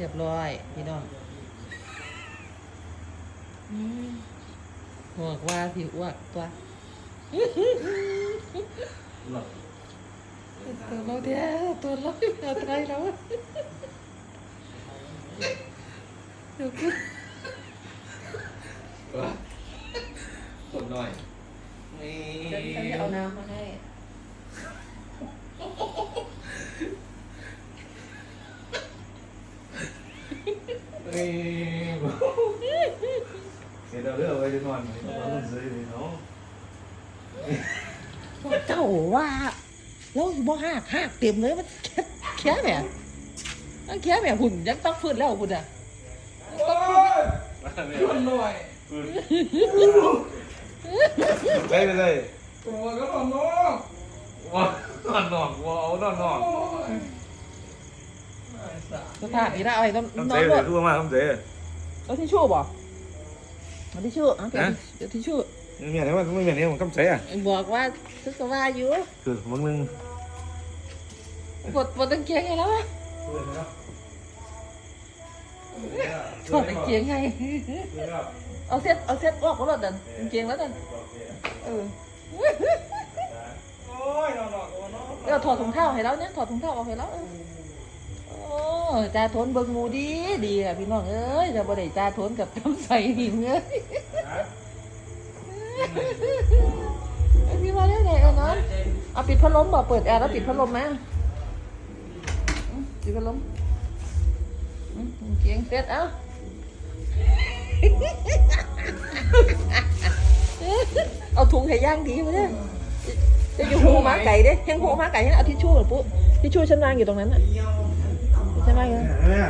รียบร้อย พี่น้องอืมหัวกว่าสิอ้วกตัวตัวเราเดียวตัวเราเอาไทยแล้วเดี๋ยวกูคนหน่อยนี่เดี๋ยวฉันจะเอาน้ำมาให้ เสร็จแล้วเรื่องไว้จะนอนไหมนอนซื้อเนาะเจ้าว่าแล้วบ่หักหักเต็มเลยมันแค่แค่แบบมันแค่แบบหุ่นยังต้องฟื้นแล้วหุ่นอะคนหน่อยได้ไปเลยตัวก็นอนนอกว้านอนนอกว้าวนอนนอก สภาพนี้ได้อะไรต้องต้องนอเจ๊นหเลมยดทั่วมาต้องเจ๊เอาทิชชู่บ่เอาทิชชู่เอาเดี๋ยวฮะ เดี๋ยวทิชชู่ไม่มีอะไรว่าไม่มีอะไรผมต้องเจ๊อะบอกว่าซึกว่าอยู่คือมึงนึงปวดปวดตะเกียงไงแล้ววะปวดตะเกียงไง เอาเซ็ตเอาเซ็ตออกก็รถดันตะเกียงแล้วดันเออโอ้ยนอนนอกนอนเดี๋ยวถอดถุงเท้าให้แล้วเนี่ยถอดถุงเท้าออกให้แล้วเออโอ้ จ่าทนเบิ่งหมูดีดีอะพี่น้องเอ้ยจะบ่ได้จ่าทนกับทำใส่หิมเอ้ยพี่มาได้ไหนเออเนาะเอาปิดพัดลมบ่เปิดแอร์แล้วปิดพัดลมไหมปิดพัดลมเกียงเสร็จเอ้าเอาถุงให้ย่างดีมาเนี่ยจะอยู่หูหมาไก่เด้ยังหูหมาไก่ยังเอาทิชชู่หรอปุ๊ทิชชู่ฉันวางอยู่ตรงนั้นอะ ฉันวางอยู่เนี่ย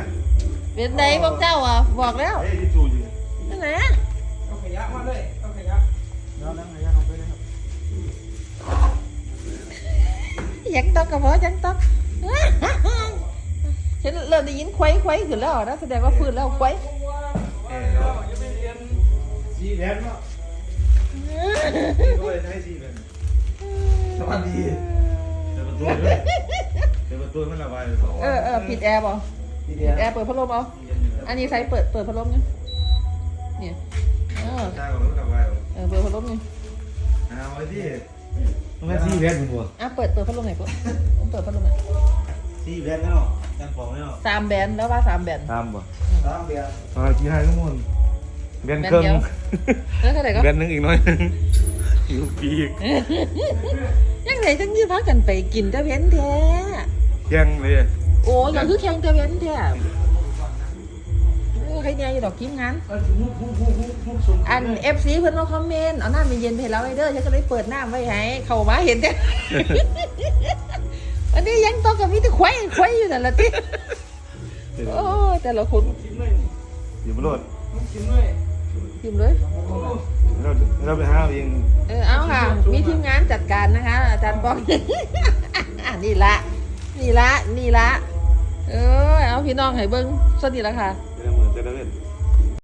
เป็นไหนพวกเจ้าอะบอกแล้วเฮ้ยที่จูอยู่นั่นไหนเอาขยะมาเลยเอาขยะแล้วนั่งไงยังเอาไปเลยครับยังตอกกระเพาะยังตอกฉันเริ่มได้ยินควยควยขึ้นแล้วนะแสดงว่าฟื้นแล้วควยเออแล้วยังไม่เรียนสีแดงเนาะด้วยใช้สีแดงสวัสดีเปิดประ ตูด้วยเปิดประตูมันระบายเออเออปิดแอร์ป่ะสีแดปิงดแอร์เปิดพัดลมเอาอันนี้ใส่เปิดเปิดพัดลมเนี่ยเนี่ยเออใช่ของมันระบายเออเปิดพัดลมเนี่ยเอาไว้ที่มันสีแดงมึงวะอะเปิดเปิดพัดลมหน่อยปุ๊ผมเปิดพัดลมหน่อยสีแดงเนาะจังฟองเนาะสามแบนแล้วว่าสามแบนตามบ่ตามเบียร์ตอนกี่ให้ทุกคนเบียนเครื่องแล้วเท่าไหร่ก็เบียนนึงอีกน้อยนึงอยู่ปีกยังไงจังยี่พักกันไปกินตะเวนแท้ เที่ยงเลยโอ้ยังคือแข่งตะเวนแท้เออใครเนี่ยอยู่ดอกทีมงานอันเอฟซีเพิ่นมาคอมเมนต์เอาน้ำเย็นๆไปให้เราไอ้เด้อฉันก็เลยเปิดน้ำไว้ให้เข้ามาเห็นเด้ออันนี้ยังต้องกับมีแต่ควายควายอยู่นั่นละติโอ้ยแต่ละคนกินเลยอยู่บนรถกินเลยยิ้มเลยเราเราไปหาเองเออเอาค่ะ มีทีมงานจัดการนะคะ อาจารย์บอกนี่ละ นี่ละ นี่ละ เออเอาพี่น้องให้เบิ้งสวัสดีละค่ะ เจะได้เมือนเจะได้เล่น